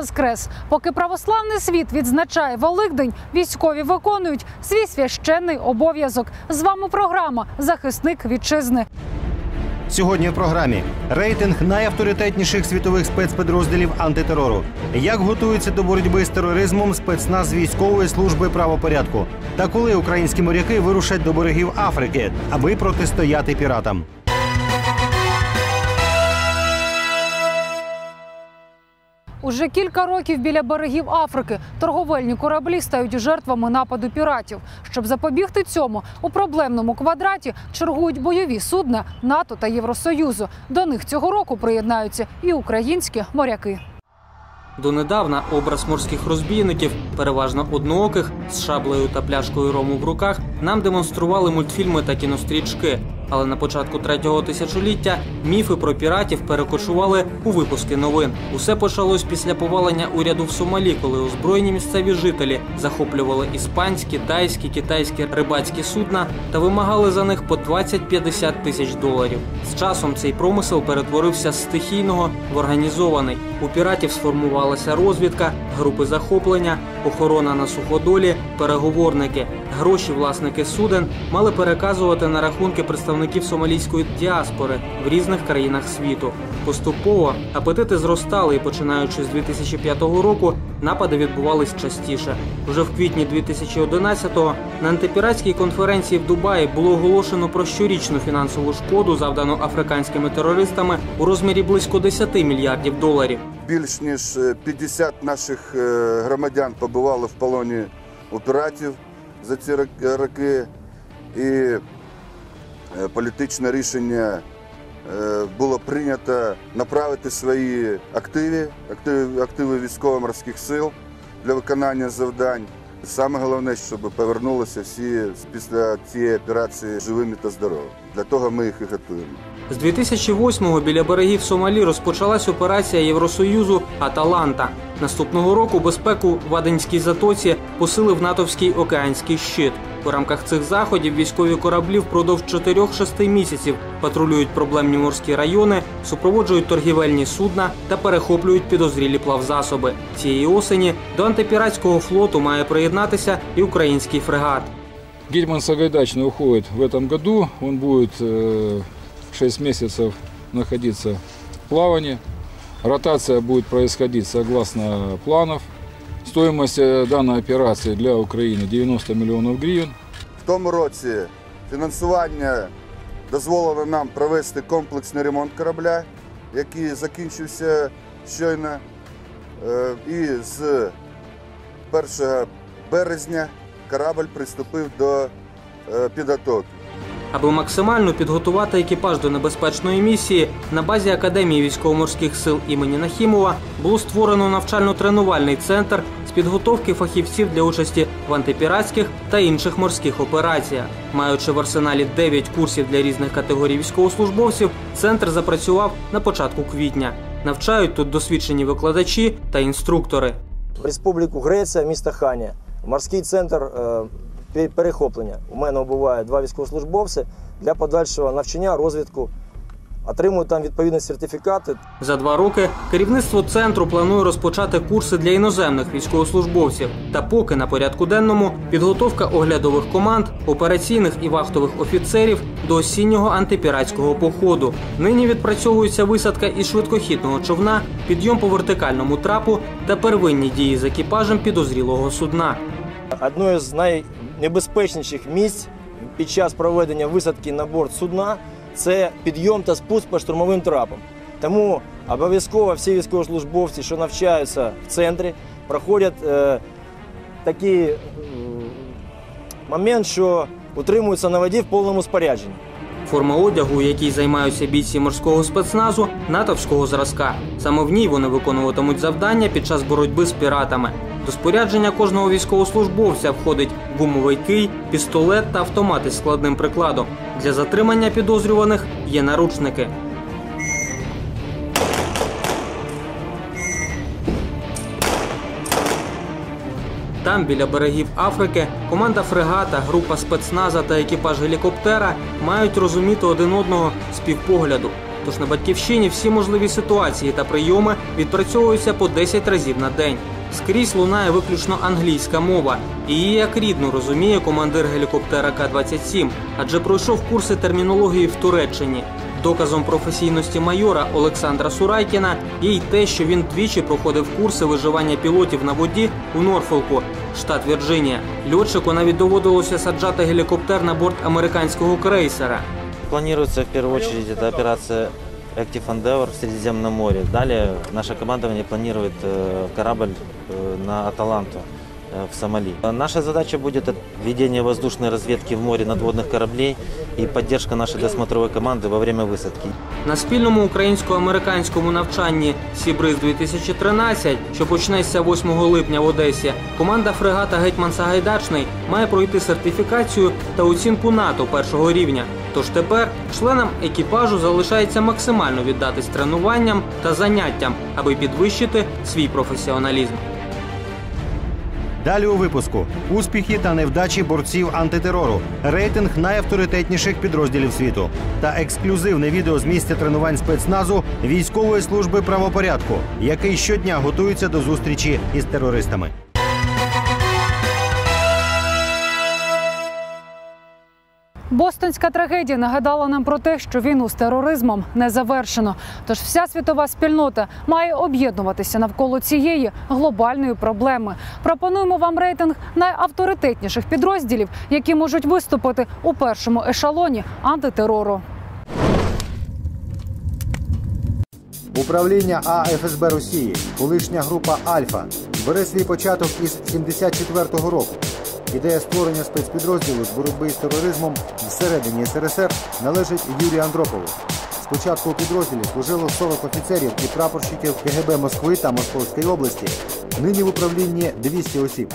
Воскрес! Поки православний світ відзначає Великдень, військові виконують свій священний обов'язок. З вами програма Захисник вітчизни. Сьогодні в програмі рейтинг найавторитетніших світових спецпідрозділів антитерору. Як готуються до боротьби з тероризмом спецназ військової служби правопорядку? Та коли українські моряки вирушать до берегів Африки, аби протистояти піратам? Уже кілька років біля берегів Африки торговельні кораблі стають жертвами нападу піратів. Щоб запобігти цьому, у проблемному квадраті чергують бойові судна НАТО та Євросоюзу. До них цього року приєднаються і українські моряки. Донедавна образ морських розбійників, переважно однооких, з шаблею та пляшкою рому в руках, нам демонстрували мультфільми та кінострічки. Але на початку третього тисячоліття міфи про піратів перекочували у випуски новин. Усе почалось після повалення уряду в Сомалі, коли озброєні місцеві жителі захоплювали іспанські, тайські, китайські рибацькі судна та вимагали за них по 20-50 тисяч доларів. З часом цей промисел перетворився з стихійного в організований. У піратів сформувалася розвідка, групи захоплення, охорона на суходолі, переговорники. Гроші власники суден мали переказувати на рахунки представників сомалійської діаспори в різних країнах світу. Поступово апетити зростали, і починаючи з 2005 року напади відбувались частіше. Вже в квітні 2011-го на антипіратській конференції в Дубаї було оголошено про щорічну фінансову шкоду, завдану африканськими терористами у розмірі близько 10 мільярдів доларів. Більш ніж е, 50 наших е, громадян побували в полоні у піратів за ці роки, і е, політичне рішення е, було прийнято направити свої активи, активи, активи військово-морських сил для виконання завдань. Саме головне, щоб повернулися всі після цієї операції живими та здоровими. Для того ми їх і готуємо. З 2008-го біля берегів Сомалі розпочалась операція Євросоюзу Аталанта. Наступного року безпеку в Аденській затоці посилив натовський океанський щит. У рамках цих заходів військові кораблі впродовж 4-6 місяців патрулюють проблемні морські райони, супроводжують торгівельні судна та перехоплюють підозрілі плавзасоби. Цієї осені до антипіратського флоту має приєднатися і український фрегат. Гетьман Сагайдачный уходит в этом году. Он будет э, 6 месяцев находиться в плавании. Ротация будет происходить согласно планов. Стоимость э, данной операции для Украины 90 миллионов гривен. В тому році фінансування дозволило нам провести комплексний ремонт корабля, який закінчився щойно. Е, І з 1 березня корабль приступив до е, підготовки. Аби максимально підготувати екіпаж до небезпечної місії, на базі Академії військово-морських сил імені Нахімова було створено навчально-тренувальний центр з підготовки фахівців для участі в антипіратських та інших морських операціях. Маючи в арсеналі 9 курсів для різних категорій військовослужбовців, центр запрацював на початку квітня. Навчають тут досвідчені викладачі та інструктори. Республіку Греція, місто Ханія, морський центр е, перехоплення. У мене буває два військовослужбовці для подальшого навчання, розвідку. Отримують там відповідні сертифікати. За два роки керівництво центру планує розпочати курси для іноземних військовослужбовців. Та поки на порядку денному підготовка оглядових команд, операційних і вахтових офіцерів до осіннього антипіратського походу. Нині відпрацьовується висадка із швидкохідного човна, підйом по вертикальному трапу та первинні дії з екіпажем підозрілого судна. Одне з найнебезпечніших місць під час проведення висадки на борт судна це підйом та спуск по штурмовим трапам. Тому обов'язково всі військовослужбовці, що навчаються в центрі, проходять е, такий м, момент, що утримуються на воді в повному спорядженні. Форма одягу, якій займаються бійці морського спецназу, натовського зразка. Саме в ній вони виконуватимуть завдання під час боротьби з піратами. До спорядження кожного військовослужбовця входить гумовий кий, пістолет та автомат із складним прикладом. Для затримання підозрюваних є наручники. Там, біля берегів Африки, команда фрегата, група спецназа та екіпаж гелікоптера мають розуміти один одного з півпогляду. Тож на батьківщині всі можливі ситуації та прийоми відпрацьовуються по 10 разів на день. Скрізь лунає виключно англійська мова. Її як рідну розуміє командир гелікоптера К-27, адже пройшов курси термінології в Туреччині. Доказом професійності майора Олександра Сурайкіна є й те, що він двічі проходив курси виживання пілотів на воді у Норфолку, штат Вірджинія. Льотчику навіть доводилося саджати гелікоптер на борт американського крейсера. Планируется в первую очередь это операция Active Endeavour в Средиземном море. Далее наше командование планирует э, корабль э, на Аталанту э, в Сомали. А Наша задача будет это ведение воздушной разведки в море надводных кораблей и поддержка нашей досмотровой команды во время высадки. На спільному українсько-американському навчанні Сібриз 2013, що почнеться 8 липня в Одесі, команда фрегата Гетьман Сагайдачний має пройти сертифікацію та оцінку НАТО першого рівня. Тож тепер членам екіпажу залишається максимально віддатись тренуванням та заняттям, аби підвищити свій професіоналізм. Далі у випуску. Успіхи та невдачі борців антитерору, рейтинг найавторитетніших підрозділів світу. Та ексклюзивне відео з місця тренувань спецназу військової служби правопорядку, який щодня готується до зустрічі із терористами. Бостонська трагедія нагадала нам про те, що війну з тероризмом не завершено. Тож вся світова спільнота має об'єднуватися навколо цієї глобальної проблеми. Пропонуємо вам рейтинг найавторитетніших підрозділів, які можуть виступити у першому ешелоні антитерору. Управління АФСБ Росії, колишня група Альфа, бере свій початок із 74-го року. Ідея створення спецпідрозділу з боротьби з тероризмом всередині СРСР належить Юрію Андропову. Спочатку у підрозділі служило 40 офіцерів і прапорщиків КГБ Москви та Московської області. Нині в управлінні 200 осіб.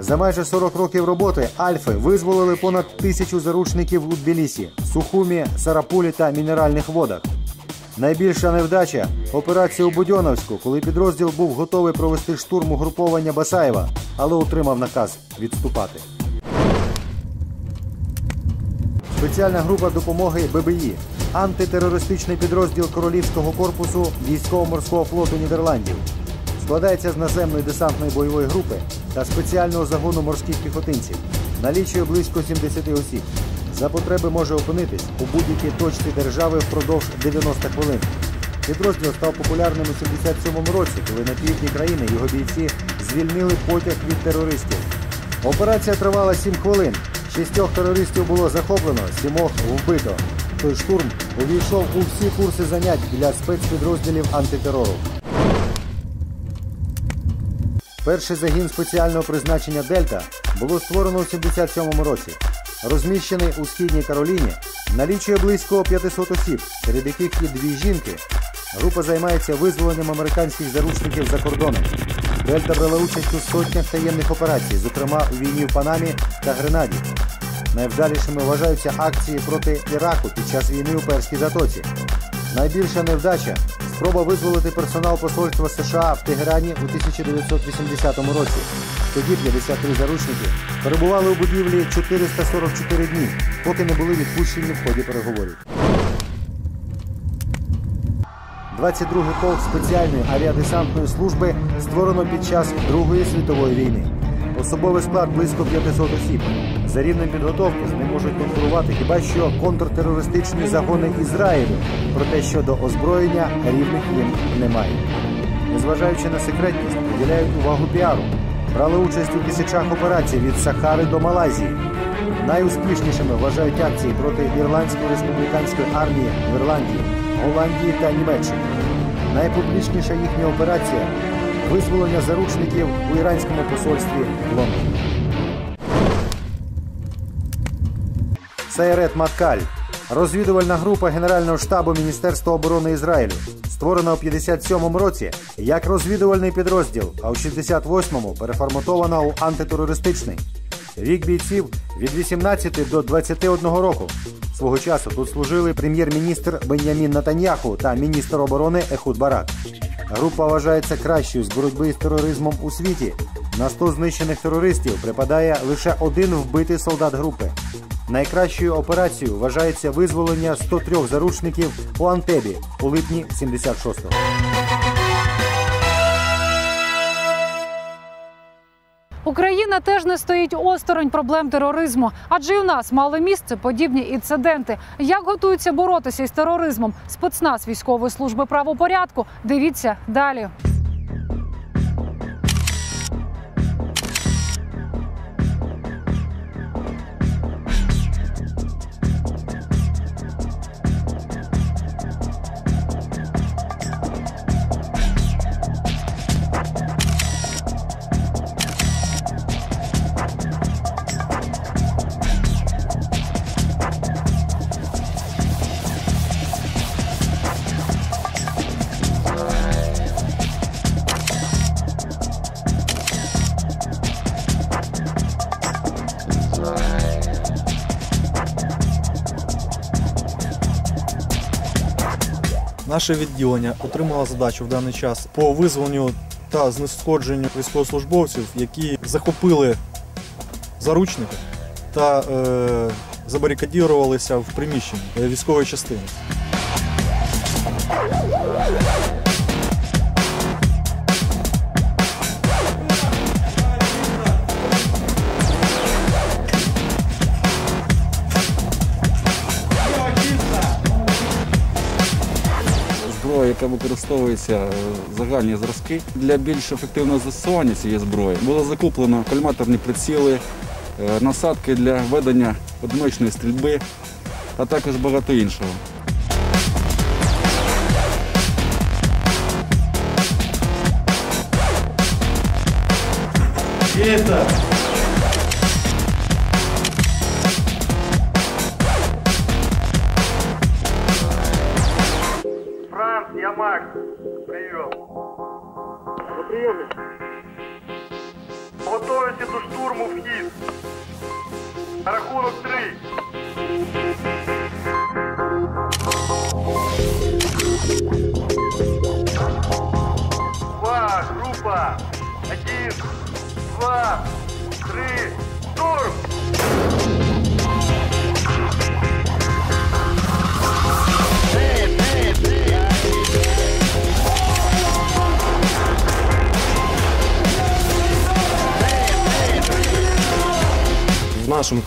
За майже 40 років роботи Альфи визволили понад тисячу заручників у Тбілісі, Сухумі, Сарапулі та Мінеральних водах. Найбільша невдача операція у Будьоновську, коли підрозділ був готовий провести штурм угруповання Басаєва, але отримав наказ відступати. Спеціальна група допомоги ББІ антитерористичний підрозділ Королівського корпусу військово-морського флоту Нідерландів. Складається з наземної десантної бойової групи та спеціального загону морських піхотинців. Налічує близько 70 осіб. За потреби може опинитись у будь-якій точці держави впродовж 90 хвилин. Підрозділ став популярним у 77-му році, коли на півдні країни його бійці звільнили потяг від терористів. Операція тривала 7 хвилин. Шістьох терористів було захоплено, сімох вбито. Той штурм увійшов у всі курси занять для спецпідрозділів антитерору. Перший загін спеціального призначення Дельта було створено у 77-му році. Розміщений у східній Кароліні, налічує близько 500 осіб, серед яких є дві жінки. Група займається визволенням американських заручників за кордоном. Дельта брала участь у сотнях таємних операцій, зокрема у війні в Панамі та Гренаді. Найвдалішими вважаються акції проти Іраку під час війни у Перській затоці. Найбільша невдача спроба визволити персонал посольства США в Тегерані у 1980 році. Тоді 53 заручники перебували у будівлі 444 дні, поки не були відпущені в ході переговорів. 22-й полк спеціальної авіадесантної служби створено під час Другої світової війни. Особовий склад близько 500 осіб. За рівнем підготовки з ним можуть конкурувати хіба що контртерористичні загони Ізраїлю, проте щодо озброєння рівних їм немає. Незважаючи на секретність, приділяють увагу піару. Брали участь у тисячах операцій від Сахари до Малайзії. Найуспішнішими вважають акції проти Ірландської республіканської армії в Ірландії, Голландії та Німеччині. Найпублічніша їхня операція визволення заручників у іранському посольстві в Лондоні. Сайрет Маткаль розвідувальна група Генерального штабу Міністерства оборони Ізраїлю, створена у 57-му році як розвідувальний підрозділ, а у 68-му переформатована у антитерористичний. Вік бійців від 18 до 21 року. Свого часу тут служили прем'єр-міністр Бенямін Натаньяху та міністр оборони Ехуд Барак. Група вважається кращою з боротьби з тероризмом у світі. На 100 знищених терористів припадає лише один вбитий солдат групи. Найкращою операцією вважається визволення 103 заручників у Антебі у липні 76-го. Україна теж не стоїть осторонь проблем тероризму, адже й у нас мали місце подібні інциденти. Як готуються боротися із тероризмом спецназ військової служби правопорядку? Дивіться далі. Наше відділення отримало задачу в даний час по визволенню та знешкодженню військовослужбовців, які захопили заручника та е, забарикадірувалися в приміщенні е, військової частини. Яка використовується е, загальні зразки. Для більш ефективного застосування цієї зброї було закуплено кальматорні приціли, е, насадки для ведення одиночної стрільби, а також багато іншого. Франц,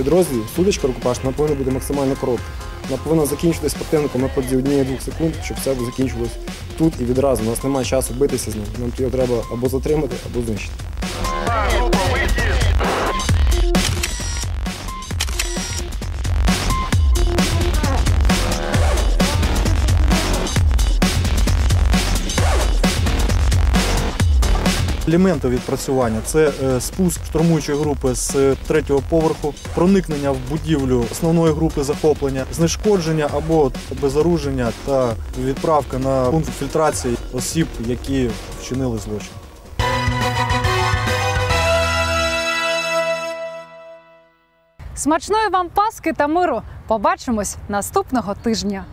в нашому підрозділі судочка рукопаш вона повинна бути максимально коротка. Вона повинна закінчитись противником на протязі однієї-двох секунд, щоб все закінчилось тут і відразу. У нас немає часу битися з ним. Нам його треба або затримати, або знищити. Елементи відпрацювання це е, спуск штурмуючої групи з третього поверху, проникнення в будівлю основної групи захоплення, знешкодження або безоруження та відправка на пункт фільтрації осіб, які вчинили злочин. Смачної вам паски та миру! Побачимось наступного тижня.